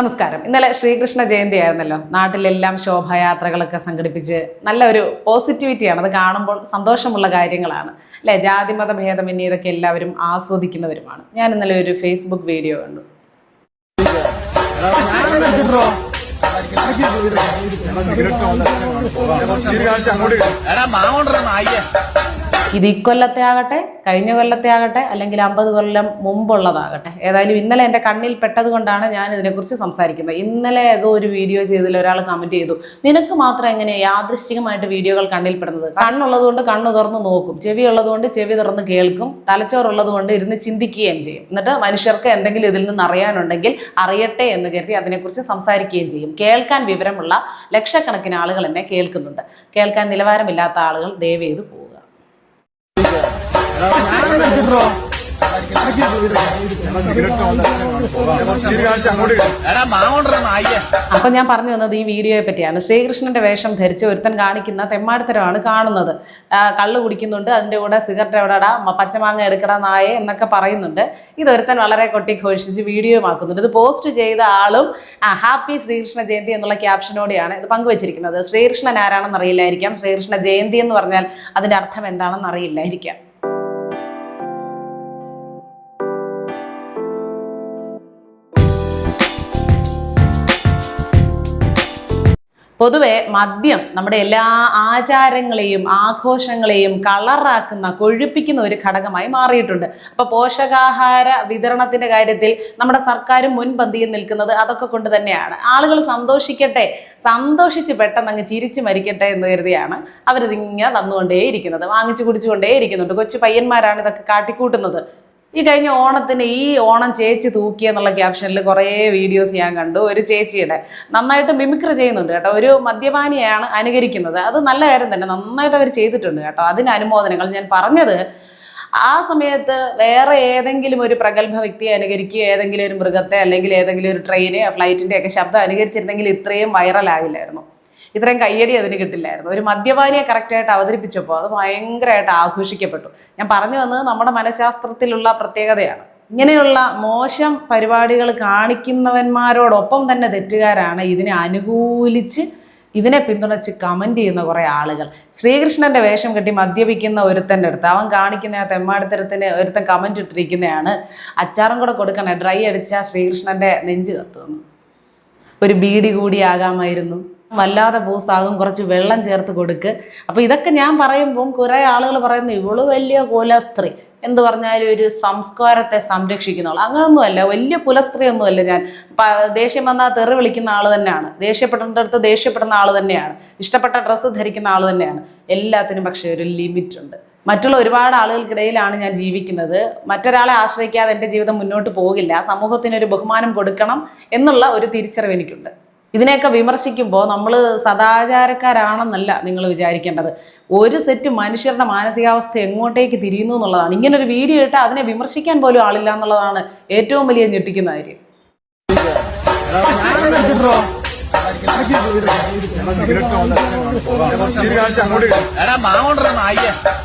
നമസ്കാരം. ഇന്നലെ ശ്രീകൃഷ്ണ ജയന്തി ആയിരുന്നല്ലോ. നാട്ടിലെല്ലാം ശോഭായാത്രകളൊക്കെ സംഘടിപ്പിച്ച് നല്ല ഒരു പോസിറ്റിവിറ്റിയാണ് അത് കാണുമ്പോൾ സന്തോഷമുള്ള കാര്യങ്ങളാണ്. അല്ലേ? ജാതിമത ഭേദമന്യേ ഇതൊക്കെ എല്ലാവരും ആസ്വദിക്കുന്നവരുമാണ്. ഞാൻ ഇന്നലെ ഒരു ഫേസ്ബുക്ക് വീഡിയോ കണ്ടു. ഇത് ഇക്കൊല്ലത്തെ ആകട്ടെ കഴിഞ്ഞ കൊല്ലത്തെ ആകട്ടെ അല്ലെങ്കിൽ അമ്പത് കൊല്ലം മുമ്പുള്ളതാകട്ടെ. ഏതായാലും ഇന്നലെ എന്റെ കണ്ണിൽ പെട്ടത് കൊണ്ടാണ് ഞാൻ ഇതിനെക്കുറിച്ച് സംസാരിക്കുന്നത്. ഇന്നലെ ഏതോ ഒരു വീഡിയോ ചെയ്തതിൽ ഒരാൾ കമന്റ് ചെയ്തു. നിനക്ക് മാത്രം എങ്ങനെ യാദൃശ്ചികമായിട്ട് വീഡിയോകൾ കണ്ണിൽപ്പെടുന്നത് കണ്ണുള്ളത് കൊണ്ട് കണ്ണു തുറന്ന് നോക്കും. ചെവി ഉള്ളതുകൊണ്ട് ചെവി തുറന്ന് കേൾക്കും. തലച്ചോറുള്ളത് കൊണ്ട് ഇരുന്ന് ചിന്തിക്കുകയും ചെയ്യും. എന്നിട്ട് മനുഷ്യർക്ക് എന്തെങ്കിലും ഇതിൽ നിന്ന് അറിയാനുണ്ടെങ്കിൽ അറിയട്ടെ എന്ന് കരുതി അതിനെക്കുറിച്ച് സംസാരിക്കുകയും ചെയ്യും. കേൾക്കാൻ വിവരമുള്ള ലക്ഷക്കണക്കിന് ആളുകൾ എന്നെ കേൾക്കുന്നുണ്ട്. കേൾക്കാൻ നിലവാരമില്ലാത്ത ആളുകൾ ദയവേത് നായ്യ അപ്പൊ ഞാൻ പറഞ്ഞു വന്നത് ഈ വീഡിയോയെ പറ്റിയാണ്. ശ്രീകൃഷ്ണന്റെ വേഷം ധരിച്ച് ഒരുത്തൻ കാണിക്കുന്ന തെമ്മാടിത്തരമാണ് കാണുന്നത്. കള്ള് കുടിക്കുന്നുണ്ട് അതിന്റെ കൂടെ സിഗരറ്റ് എവിടെടാ? പച്ചമാങ്ങ എടുക്കടാ നായെ എന്നൊക്കെ പറയുന്നുണ്ട്. ഇത് ഒരുത്തൻ വളരെ കൊട്ടിഘോഷിച്ച് ആക്കുന്നുണ്ട് ഇത് പോസ്റ്റ് ചെയ്ത ആളും ഹാപ്പി ശ്രീകൃഷ്ണ ജയന്തി എന്നുള്ള ക്യാപ്ഷനോടെയാണ് ഇത് പങ്കുവച്ചിരിക്കുന്നത്. ശ്രീകൃഷ്ണൻ ആരാണെന്ന് അറിയില്ലായിരിക്കാം ശ്രീകൃഷ്ണ ജയന്തി എന്ന് പറഞ്ഞാൽ അതിന്റെ അർത്ഥം എന്താണെന്ന് അറിയില്ലായിരിക്കാം പൊതുവെ മദ്യം നമ്മുടെ എല്ലാ ആചാരങ്ങളെയും ആഘോഷങ്ങളെയും കളറാക്കുന്ന കൊഴുപ്പിക്കുന്ന ഒരു ഘടകമായി മാറിയിട്ടുണ്ട്. അപ്പൊ പോഷകാഹാര വിതരണത്തിന്റെ കാര്യത്തിൽ നമ്മുടെ സർക്കാരും മുൻപന്തിയിൽ നിൽക്കുന്നത് അതൊക്കെ കൊണ്ട് തന്നെയാണ്. ആളുകൾ സന്തോഷിക്കട്ടെ സന്തോഷിച്ച് പെട്ടെന്ന് അങ്ങ് ചിരിച്ചു മരിക്കട്ടെ എന്ന് കരുതിയാണ് അവരിതിങ്ങനെ തന്നുകൊണ്ടേയിരിക്കുന്നത്. വാങ്ങിച്ചു കുടിച്ചുകൊണ്ടേയിരിക്കുന്നുണ്ട്. കൊച്ചു പയ്യന്മാരാണ് ഇതൊക്കെ കാട്ടിക്കൂട്ടുന്നത്. ഈ കഴിഞ്ഞ ഓണത്തിന് ഈ ഓണം ചേച്ചി തൂക്കി എന്നുള്ള ക്യാപ്ഷനിൽ കുറേ വീഡിയോസ് ഞാൻ കണ്ടു. ഒരു ചേച്ചിയുടെ നന്നായിട്ട് മിമിക്രി ചെയ്യുന്നുണ്ട് കേട്ടോ. ഒരു മദ്യപാനിയാണ് അനുകരിക്കുന്നത്. അത് നല്ല കാര്യം തന്നെ. നന്നായിട്ട് അവർ ചെയ്തിട്ടുണ്ട് കേട്ടോ. അതിന് അനുമോദനങ്ങൾ ഞാൻ പറഞ്ഞത് ആ സമയത്ത് വേറെ ഏതെങ്കിലും ഒരു പ്രഗത്ഭ വ്യക്തിയെ അനുകരിക്കുകയോ ഏതെങ്കിലും ഒരു മൃഗത്തെ അല്ലെങ്കിൽ ഏതെങ്കിലും ഒരു ട്രെയിനെ ഫ്ലൈറ്റിന്റെ ഒക്കെ ശബ്ദം അനുകരിച്ചിരുന്നെങ്കിൽ ഇത്രയും വൈറലാകില്ലായിരുന്നു ഇത്രയും കയ്യടി അതിന് കിട്ടില്ലായിരുന്നു. ഒരു മദ്യപാനിയെ കറക്റ്റായിട്ട് അവതരിപ്പിച്ചപ്പോൾ അത് ഭയങ്കരമായിട്ട് ആഘോഷിക്കപ്പെട്ടു. ഞാൻ പറഞ്ഞു വന്നത് നമ്മുടെ മനഃശാസ്ത്രത്തിലുള്ള പ്രത്യേകതയാണ്. ഇങ്ങനെയുള്ള മോശം പരിപാടികൾ കാണിക്കുന്നവന്മാരോടൊപ്പം തന്നെ തെറ്റുകാരാണ് ഇതിനെ അനുകൂലിച്ച് ഇതിനെ പിന്തുണച്ച് കമന്റ് ചെയ്യുന്ന കുറേ ആളുകൾ. ശ്രീകൃഷ്ണന്റെ വേഷം കെട്ടി മദ്യപിക്കുന്ന ഒരുത്തന്റെ അടുത്ത് അവൻ കാണിക്കുന്ന ആ തെമ്മാടിത്തരത്തിന് ഒരുത്തൻ കമന്റ് ഇട്ടിരിക്കുന്നതാണ്. അച്ചാറും കൂടെ കൊടുക്കണേ ഡ്രൈ അടിച്ചാൽ ശ്രീകൃഷ്ണന്റെ നെഞ്ച് കത്തുന്നു. ഒരു ബീഡി കൂടി ആകാമായിരുന്നു. വല്ലാതെ പൂസാകും കുറച്ച് വെള്ളം ചേർത്ത് കൊടുക്ക്. അപ്പോൾ ഇതൊക്കെ ഞാൻ പറയുമ്പം കുറേ ആളുകൾ പറയുന്നു ഇവൾ വലിയ കുലസ്ത്രീ. എന്ന് പറഞ്ഞാലും ഒരു സംസ്കാരത്തെ സംരക്ഷിക്കുന്നവൾ അങ്ങനൊന്നുമല്ല വലിയ കുലസ്ത്രീ ഒന്നുമല്ല ഞാൻ ദേഷ്യം വന്നാൽ തെറി വിളിക്കുന്ന ആൾ തന്നെയാണ്. ദേഷ്യപ്പെടേണ്ടടുത്ത് ദേഷ്യപ്പെടുന്ന ആൾ തന്നെയാണ്. ഇഷ്ടപ്പെട്ട ഡ്രസ്സ് ധരിക്കുന്ന ആൾ തന്നെയാണ്. എല്ലാത്തിനും പക്ഷേ ഒരു ലിമിറ്റ് ഉണ്ട് മറ്റുള്ള ഒരുപാട് ആളുകൾക്കിടയിലാണ് ഞാൻ ജീവിക്കുന്നത്. മറ്റൊരാളെ ആശ്രയിക്കാതെ എന്റെ ജീവിതം മുന്നോട്ട് പോകില്ല. സമൂഹത്തിന് ഒരു ബഹുമാനം കൊടുക്കണം എന്നുള്ള ഒരു തിരിച്ചറിവ് എനിക്കുണ്ട്. ഇതിനെയൊക്കെ വിമർശിക്കുമ്പോൾ നമ്മൾ സദാചാരക്കാരാണെന്നല്ല നിങ്ങൾ വിചാരിക്കേണ്ടത്. ഒരു സെറ്റ് മനുഷ്യരുടെ മാനസികാവസ്ഥ എങ്ങോട്ടേക്ക് തിരിയുന്നു എന്നുള്ളതാണ്. ഇങ്ങനൊരു വീഡിയോ ഇട്ട് അതിനെ വിമർശിക്കാൻ പോലും ആളില്ല എന്നുള്ളതാണ് ഏറ്റവും വലിയ ഞെട്ടിക്കുന്ന കാര്യം.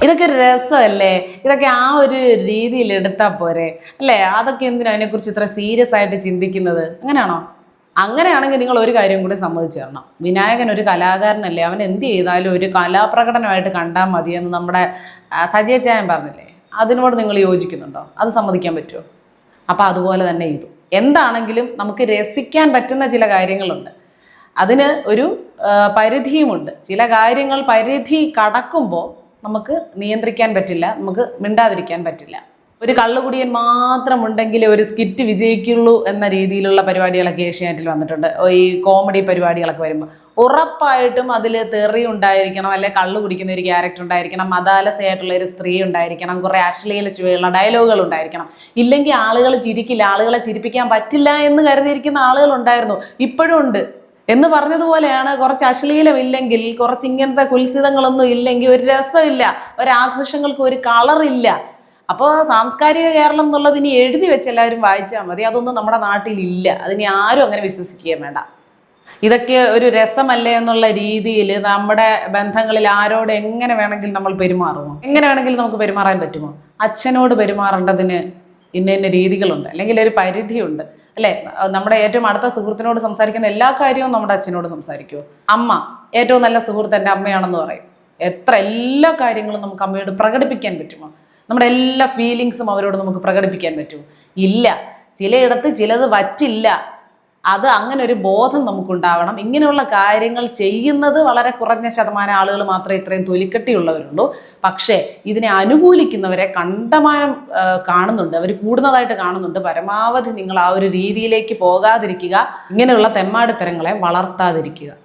ഇതൊക്കെ രസമല്ലേ? ഇതൊക്കെ ആ ഒരു രീതിയിൽ എടുത്താൽ പോരെ. അല്ലേ? അതൊക്കെ എന്തിനാ അതിനെക്കുറിച്ച് ഇത്ര സീരിയസ് ആയിട്ട് ചിന്തിക്കുന്നത്? അങ്ങനെയാണോ? അങ്ങനെയാണെങ്കിൽ നിങ്ങൾ ഒരു കാര്യം കൂടി സമ്മതിച്ചു തരണം. വിനായകൻ ഒരു കലാകാരനല്ലേ? അവൻ എന്ത് ചെയ്താലും ഒരു കലാപ്രകടനമായിട്ട് കണ്ടാൽ മതിയെന്ന് നമ്മുടെ സജയച്ചായൻ പറഞ്ഞില്ലേ? അതിനോട് നിങ്ങൾ യോജിക്കുന്നുണ്ടോ? അത് സമ്മതിക്കാൻ പറ്റുമോ? അപ്പോൾ അതുപോലെ തന്നെ ഇതും എന്താണെങ്കിലും നമുക്ക് രസിക്കാൻ പറ്റുന്ന ചില കാര്യങ്ങളുണ്ട്. അതിന് ഒരു പരിധിയുമുണ്ട്. ചില കാര്യങ്ങൾ പരിധി കടക്കുമ്പോൾ നമുക്ക് നിയന്ത്രിക്കാൻ പറ്റില്ല നമുക്ക് മിണ്ടാതിരിക്കാൻ പറ്റില്ല. ഒരു കള്ളുകുടിയൻ മാത്രം ഉണ്ടെങ്കിൽ ഒരു സ്കിറ്റ് വിജയിക്കുള്ളൂ എന്ന രീതിയിലുള്ള പരിപാടികളൊക്കെ ഏഷ്യാനെറ്റിൽ വന്നിട്ടുണ്ട്. ഈ കോമഡി പരിപാടികളൊക്കെ വരുമ്പോൾ ഉറപ്പായിട്ടും അതിൽ തെറി ഉണ്ടായിരിക്കണം അല്ലെ കള്ളു കുടിക്കുന്ന ഒരു ക്യാരക്ടർ ഉണ്ടായിരിക്കണം മതാലസയായിട്ടുള്ള ഒരു സ്ത്രീ ഉണ്ടായിരിക്കണം കുറേ അശ്ലീല ചുവയുള്ള ഡയലോഗുകൾ ഉണ്ടായിരിക്കണം. ഇല്ലെങ്കിൽ ആളുകൾ ചിരിക്കില്ല ആളുകളെ ചിരിപ്പിക്കാൻ പറ്റില്ല എന്ന് കരുതിയിരിക്കുന്ന ആളുകൾ ഉണ്ടായിരുന്നു. ഇപ്പോഴും ഉണ്ട്. എന്ന് പറഞ്ഞതുപോലെയാണ് കുറച്ച് അശ്ലീലമില്ലെങ്കിൽ കുറച്ച് ഇങ്ങനത്തെ കുൽസിതങ്ങളൊന്നും ഇല്ലെങ്കിൽ ഒരു രസമില്ല ഒരാഘോഷങ്ങൾക്ക് ഒരു കളറില്ല അപ്പോൾ സാംസ്കാരിക കേരളം എന്നുള്ളത് ഇനി എഴുതി വെച്ച് എല്ലാവരും വായിച്ചാൽ മതി. അതൊന്നും നമ്മുടെ നാട്ടിലില്ല. അതിനി ആരും അങ്ങനെ വിശ്വസിക്കുകയും വേണ്ട. ഇതൊക്കെ ഒരു രസമല്ലേ എന്നുള്ള രീതിയിൽ നമ്മുടെ ബന്ധങ്ങളിൽ ആരോട് എങ്ങനെ വേണമെങ്കിൽ നമ്മൾ പെരുമാറുമോ? എങ്ങനെ വേണമെങ്കിലും നമുക്ക് പെരുമാറാൻ പറ്റുമോ? അച്ഛനോട് പെരുമാറേണ്ടതിന് ഇന്ന ഇന്ന രീതികളുണ്ട്. അല്ലെങ്കിൽ ഒരു പരിധിയുണ്ട്. അല്ലേ? നമ്മുടെ ഏറ്റവും അടുത്ത സുഹൃത്തിനോട് സംസാരിക്കുന്ന എല്ലാ കാര്യവും നമ്മുടെ അച്ഛനോട് സംസാരിക്കുമോ അമ്മ ഏറ്റവും നല്ല സുഹൃത്ത് എന്റെ അമ്മയാണെന്ന് പറയും. എത്ര എല്ലാ കാര്യങ്ങളും നമുക്ക് അമ്മയോട് പ്രകടിപ്പിക്കാൻ പറ്റുമോ? നമ്മുടെ എല്ലാ ഫീലിങ്സും അവരോട് നമുക്ക് പ്രകടിപ്പിക്കാൻ പറ്റുമോ ഇല്ല. ചിലയിടത്ത് ചിലത് പറ്റില്ല അത് അങ്ങനെ ഒരു ബോധം നമുക്കുണ്ടാവണം. ഇങ്ങനെയുള്ള കാര്യങ്ങൾ ചെയ്യുന്നത് വളരെ കുറഞ്ഞ ശതമാനം ആളുകൾ മാത്രമേ ഇത്രയും തൊലിക്കെട്ടിയുള്ളവരുള്ളൂ. പക്ഷേ ഇതിനെ അനുകൂലിക്കുന്നവരെ കണ്ടമാനം കാണുന്നുണ്ട്. അവർ കൂടുന്നതായിട്ട് കാണുന്നുണ്ട്. പരമാവധി നിങ്ങൾ ആ ഒരു രീതിയിലേക്ക് പോകാതിരിക്കുക. ഇങ്ങനെയുള്ള തെമ്മാടിത്തരങ്ങളെ വളർത്താതിരിക്കുക.